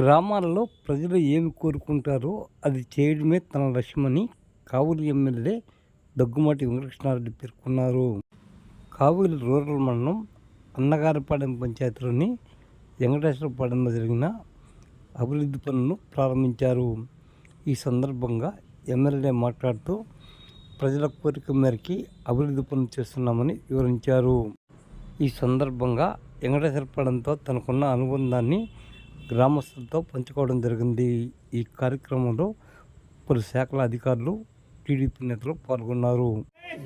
గ్రామాలలో ప్రజలు ఏమి కోరుకుంటారో అది చేయడమే తన లక్ష్యమని కావలి ఎమ్మెల్యే దగ్గుమాటి వెంకటకృష్ణారెడ్డి పేర్కొన్నారు. కావలి రూరల్ మండలం అన్నగారిపాడెం పంచాయతీలోని వెంకటేశ్వరపాడెంలో జరిగిన అభివృద్ధి పనులను ప్రారంభించారు. ఈ సందర్భంగా ఎమ్మెల్యే మాట్లాడుతూ ప్రజల కోరిక మేరకి అభివృద్ధి పనులు చేస్తున్నామని వివరించారు. ఈ సందర్భంగా వెంకటేశ్వరపాలెంతో తనకున్న అనుబంధాన్ని గ్రామస్తులతో పంచుకోవడం జరిగింది. ఈ కార్యక్రమంలో పలు శాఖల అధికారులు టీడీపీ నేతలు పాల్గొన్నారు.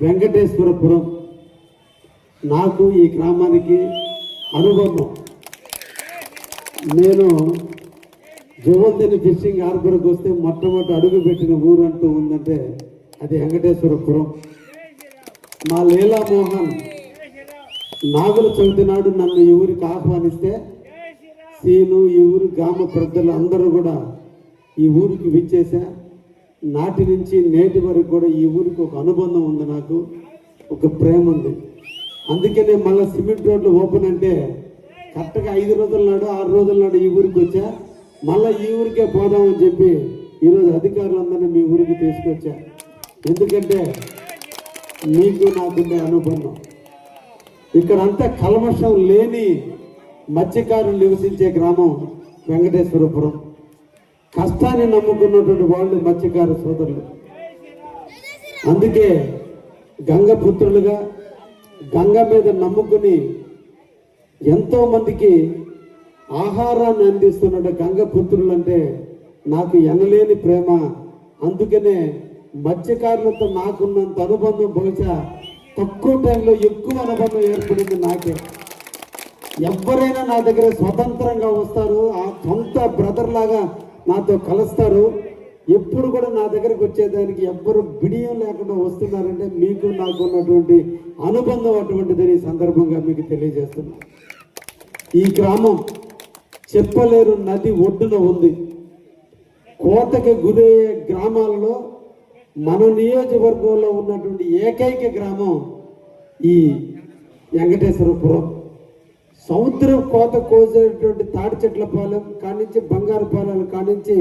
వెంకటేశ్వరపురం నాకు ఈ గ్రామానికి అనుబంధం. నేను జవంతిని ఫిషింగ్ హార్బర్కి వస్తే మొట్టమొదటి అడుగు పెట్టిన ఊరు అంటూ ఉందంటే అది వెంకటేశ్వరపురం. మా లీలామోహన్ నాగుల చవితి నాడు నన్ను ఈ ఊరికి ఆహ్వానిస్తే సీను ఈ ఊరు గ్రామ పెద్దలు అందరూ కూడా ఈ ఊరికి విచ్చేసా నాటి నుంచి నేటి వరకు కూడా ఈ ఊరికి ఒక అనుబంధం ఉంది నాకు ఒక ప్రేమ ఉంది. అందుకనే మళ్ళీ సిమెంట్ రోడ్లు ఓపెన్ అంటే కరెక్ట్గా ఐదు రోజుల నాడు ఆరు రోజుల నాడు ఈ ఊరికి వచ్చా. మళ్ళీ ఈ ఊరికే పోదామని చెప్పి ఈరోజు అధికారులందరినీ మీ ఊరికి తీసుకొచ్చా. ఎందుకంటే మీకు నాకుండే అనుబంధం. ఇక్కడంతా కల్మషం లేని మత్స్యకారులు నివసించే గ్రామం వెంకటేశ్వరపురం. కష్టాన్ని నమ్ముకున్నటువంటి వాళ్ళు మత్స్యకార సోదరులు. అందుకే గంగ పుత్రులుగా గంగ మీద నమ్ముకుని ఎంతో మందికి ఆహారాన్ని అందిస్తున్న గంగ పుత్రులు అంటే నాకు ఎనలేని ప్రేమ. అందుకనే మత్స్యకారులతో నాకున్నంత అనుబంధం బహుశా తక్కువ టైంలో ఎక్కువ అనుబంధం ఏర్పడింది నాకే. ఎవరైనా నా దగ్గర స్వతంత్రంగా వస్తారు ఆ సొంత బ్రదర్ లాగా నాతో కలుస్తారు. ఎప్పుడు కూడా నా దగ్గరకు వచ్చేదానికి ఎవ్వరు బిడియం లేకుండా వస్తున్నారంటే మీకు నాకు ఉన్నటువంటి అనుబంధం అటువంటిదని ఈ సందర్భంగా మీకు తెలియజేస్తున్నా. ఈ గ్రామం చెప్పలేరు నది ఒడ్డున ఉంది. కోతకి గురయ్యే గ్రామాలలో మన నియోజకవర్గంలో ఉన్నటువంటి ఏకైక గ్రామం ఈ వెంకటేశ్వరపురం. సముద్రం కోత కోసేటువంటి తాడి చెట్ల పాలెం కానించి బంగారు పాలెం కానించి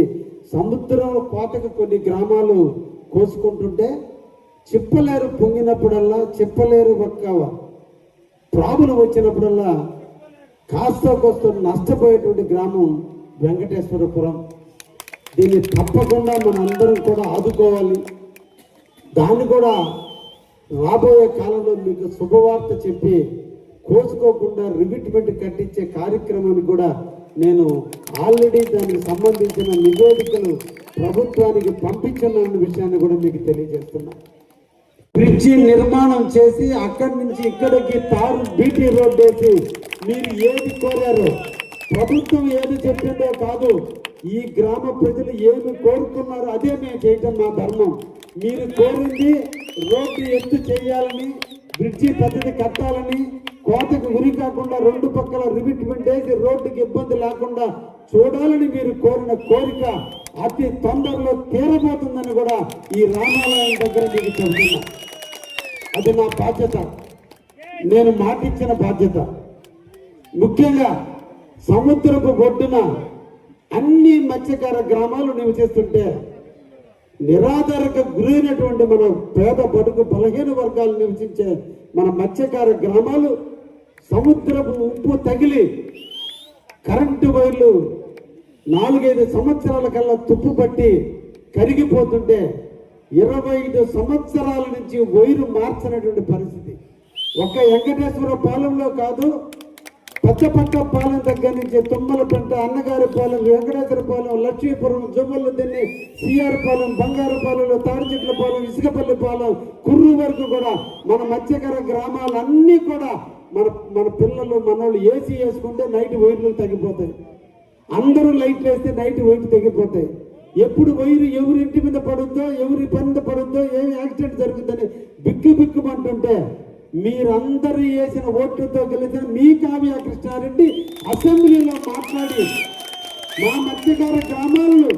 సముద్రం కోతకు కొన్ని గ్రామాలు కోసుకుంటుంటే చెప్పలేరు పొంగినప్పుడల్లా చెప్పలేరు ఒక్క ప్రాబ్లం వచ్చినప్పుడల్లా కాస్త కోస్త నష్టపోయేటువంటి గ్రామం వెంకటేశ్వరపురం. దీన్ని తప్పకుండా మనందరం కూడా ఆదుకోవాలి. దాన్ని కూడా రాబోయే కాలంలో మీకు శుభవార్త చెప్పి కోసుకోకుండా రిమిట్మెంట్ కట్టించే కార్యక్రమాన్ని కూడా నేను ఆల్రెడీ దానికి సంబంధించిన నివేదికలు ప్రభుత్వానికి పంపించిన విషయాన్ని కూడా మీకు తెలియజేస్తున్నా. బ్రిడ్జి నిర్మాణం చేసి అక్కడి నుంచి ఇక్కడికి తారు బీటీ రోడ్ వేసి మీరు ఏది కోరారో ప్రభుత్వం ఏది చెప్పిందో కాదు ఈ గ్రామ ప్రజలు ఏమి కోరుకున్నారో అదే మేము చేయటం మా ధర్మం. మీరు కోరింది రోడ్డు ఎత్తు చేయాలని బ్రిడ్జి పద్ధతి కట్టాలని కాకుండా రెండు పక్కల రిమిట్మెంట్ వేసి రోడ్డుకి ఇబ్బంది లేకుండా చూడాలని మీరు కోరిన కోరిక అతి తొందరలో తీరబోతుందని కూడా ఈ రామాలయం దగ్గర మీకు చెబుతున్నా. అది నా బాధ్యత. నేను మాటిచ్చిన బాధ్యత. ముఖ్యంగా సముద్రపు ఒడ్డున అన్ని మత్స్యకార గ్రామాలు నివసిస్తుంటే నిరాధారక గురైనటువంటి మన పేద బడుగు బలహీన వర్గాలు నివసించే మన మత్స్యకార గ్రామాలు సముద్రపు ఉప్పు తగిలి కరెంటు వైర్లు నాలుగైదు సంవత్సరాల కల్లా తుప్పు పట్టి కరిగిపోతుంటే ఇరవై ఐదు సంవత్సరాల నుంచి వైరు మార్చినటువంటి పరిస్థితి. ఒక వెంకటేశ్వర పాలెంలో కాదు పెద్దపట్ట పాలెం దగ్గర నుంచి తుమ్మలపెంట అన్నగారి పాలెం వెంకటేశ్వర పాలెం లక్ష్మీపురం జుమ్మల దిన్ని సిఆర్ పాలెం బంగారు పాలెంలో తాడిచెట్ల పాలెం ఇసుకపల్లి పాలెం కుర్రు వరకు కూడా మన మత్స్యకర గ్రామాలన్నీ కూడా మన మన పిల్లలు మనోళ్ళు ఏసీ వేసుకుంటే నైట్ వైర్లు తగ్గిపోతాయి. అందరూ లైట్లు వేస్తే నైట్ వైట్ తగ్గిపోతాయి. ఎప్పుడు వైరు ఎవరి ఇంటి మీద పడుద్దో ఎవరి పని మీద పడుద్దో ఏం యాక్సిడెంట్ జరుగుతుందని బిక్కు బిక్కుమంటుంటే మీరందరూ వేసిన ఓట్లతో గెలిచిన మీ కావ్య కృష్ణారెడ్డి అసెంబ్లీలో మాట్లాడి మా మధ్యకార గ్రామాలను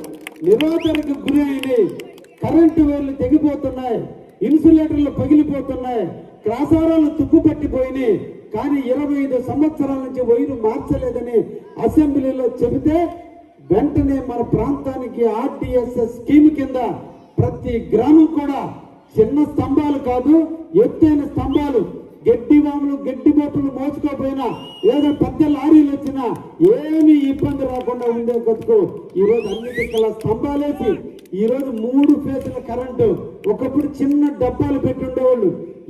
నిరాధరకు గురి అయినాయి. కరెంటు వైర్లు తెగిపోతున్నాయి. ఇన్సులేటర్లు పగిలిపోతున్నాయి. క్రాసారాలు తుప్పుపట్టిపోయినాయి. కానీ ఇరవై ఐదు సంవత్సరాల నుంచి వైరు మార్చలేదని అసెంబ్లీలో చెబితే వెంటనే మన ప్రాంతానికి ఆర్టీఎస్ఎస్ స్కీమ్ కింద ప్రతి గ్రామం కూడా చిన్న స్తంభాలు కాదు ఎత్తైన స్తంభాలు గడ్డి వాములు గడ్డి బొట్టులు మోసుకోపోయినా ఏదో పెద్ద లారీలు వచ్చినా ఏమీ ఇబ్బంది రాకుండా ఉండే కొరకు ఈరోజు రోజు అన్నిటికల్లా స్తంభాలేసి ఈ రోజు మూడు ఫేజుల కరెంటు ఒకప్పుడు చిన్న డబ్బాలు పెట్టి ఉండేవాళ్ళు.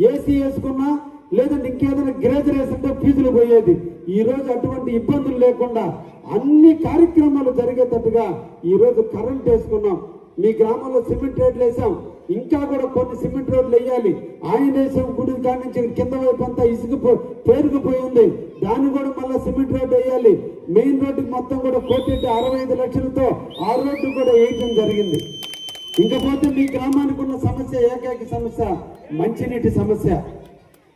ఏసీ వేసుకున్నా లేదంటే ఇంకేదైనా గ్రేజర్ ఫీజులు పోయేది. ఈ రోజు అటువంటి ఇబ్బందులు లేకుండా అన్ని కార్యక్రమాలు జరిగేటట్టుగా ఈ రోజు కరెంట్ వేసుకున్నాం. మీ గ్రామంలో సిమెంట్ రోడ్లు వేసాం. ఇంకా కూడా కొన్ని సిమెంట్ రోడ్లు వేయాలి. ఆయన వేసాం గుడి కాడి నుంచి కింద వైపు అంతా ఇసుకు పేరుకుపోయి ఉంది. దాన్ని కూడా మళ్ళీ సిమెంట్ రోడ్డు వేయాలి. మెయిన్ రోడ్డుకి మొత్తం కూడా కోటి అరవై ఐదు లక్షలతో ఆ రోడ్డు కూడా వేయటం జరిగింది. ఇంకపోతే మీ గ్రామానికి ఉన్న సమస్య ఏకైక సమస్య మంచినీటి సమస్య.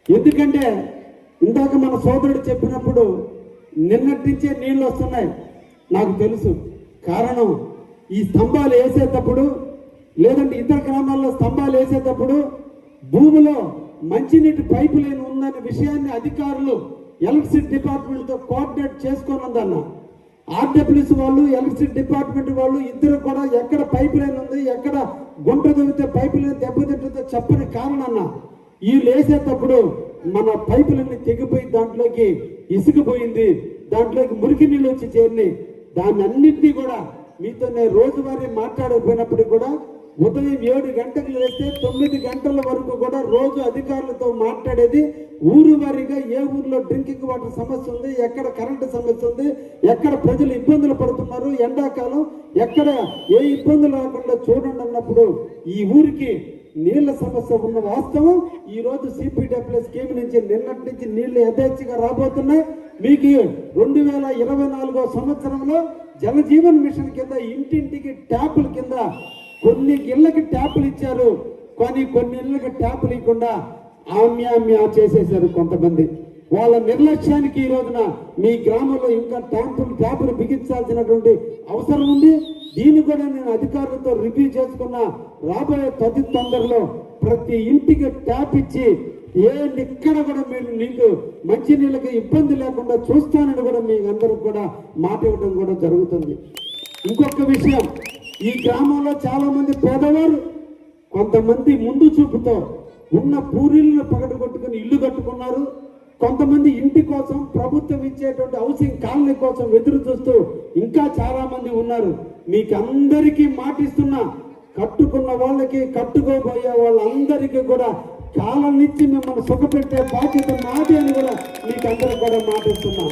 ఎందుకంటే ఇందాక మన సోదరుడు చెప్పినప్పుడు నిన్నటి నుంచే నీళ్ళు వస్తున్నాయి. నాకు తెలుసు. కారణం ఈ స్తంభాలు వేసేటప్పుడు లేదంటే ఇతర గ్రామాల్లో స్తంభాలు వేసేటప్పుడు భూమిలో మంచినీటి పైపు లైన్ ఉందనే విషయాన్ని అధికారులు ఎలక్ట్రిసిటీ డిపార్ట్మెంట్తో కోఆర్డినేట్ చేసుకొని ఉందన్న. ఆర్డబ్ల్యూసీ వాళ్ళు ఎలక్ట్రిసిటీ డిపార్ట్మెంట్ వాళ్ళు ఇద్దరు కూడా ఎక్కడ పైప్ లైన్ ఉంది ఎక్కడ గుంట దొరికితే పైప్ లైన్ దెబ్బతింటుందో చెప్పని కారణం ఈ లేసేటప్పుడు మన పైపులన్నీ తెగిపోయి దాంట్లోకి ఇసుకుపోయింది. దాంట్లోకి మురికి నీళ్ళు వచ్చి చేరిని దాన్ని అన్నింటినీ కూడా మీతో నేను రోజువారీ మాట్లాడకపోయినప్పటికీ కూడా ఉదయం ఏడు గంటలు లేస్తే తొమ్మిది గంటల వరకు కూడా రోజు అధికారులతో మాట్లాడేది. ఊరు వారీగా ఏ ఊర్లో డ్రింకింగ్ వాటర్ సమస్య ఉంది ఎక్కడ కరెంటు సమస్య ఉంది ఎక్కడ ప్రజలు ఇబ్బందులు పడుతున్నారు ఎండాకాలం ఎక్కడ ఏ ఇబ్బందులు రాకుండా చూడండి అన్నప్పుడు ఈ ఊరికి నీళ్ళ సమస్య ఉన్న వాస్తవం. ఈ రోజు సిపిడబ్ల్యూ స్కీమ్ నుంచి నిన్నటి నుంచి నీళ్ళు యథేచ్ఛగా రాబోతున్నాయి. మీకు రెండు వేల ఇరవై నాలుగో సంవత్సరంలో జలజీవన్ మిషన్ కింద ఇంటింటికి ట్యాపుల కింద కొన్ని ఇళ్ళకి ట్యాపులు ఇచ్చారు. కానీ కొన్ని ఇళ్ళకి ట్యాపులు ఇవ్వకుండా ఆమ్యామ్యా చేసేశారు కొంతమంది. వాళ్ళ నిర్లక్ష్యానికి ఈ రోజున మీ గ్రామంలో ఇంకా ట్యాంపులు ట్యాపులు బిగించాల్సినటువంటి అవసరం ఉంది. దీన్ని కూడా నేను అధికారులతో రివ్యూ చేసుకున్న రాబోయే తది తొందరలో ప్రతి ఇంటికి ట్యాప్ ఇచ్చి ఏ ఎక్కడ కూడా మీరు నీకు మంచి నీళ్ళకి ఇబ్బంది లేకుండా చూస్తానని కూడా మీ అందరికి కూడా మాట ఇవ్వడం కూడా జరుగుతుంది. ఇంకొక విషయం ఈ గ్రామంలో చాలా మంది పేదవారు కొంతమంది ముందు చూపుతో ఉన్న పూరీలను పగడగొట్టుకుని ఇల్లు కట్టుకున్నారు. కొంతమంది ఇంటి కోసం ప్రభుత్వం ఇచ్చేటువంటి హౌసింగ్ కాలనీ కోసం ఎదురు చూస్తూ ఇంకా చాలా మంది ఉన్నారు. మీకు అందరికీ మాటిస్తున్నా కట్టుకున్న వాళ్ళకి కట్టుకోబోయే వాళ్ళందరికీ కూడా కాలం నుంచి మిమ్మల్ని సుఖపెట్టే బాధ్యత మాది అని కూడా మీకు అందరికి కూడా మాటిస్తున్నా.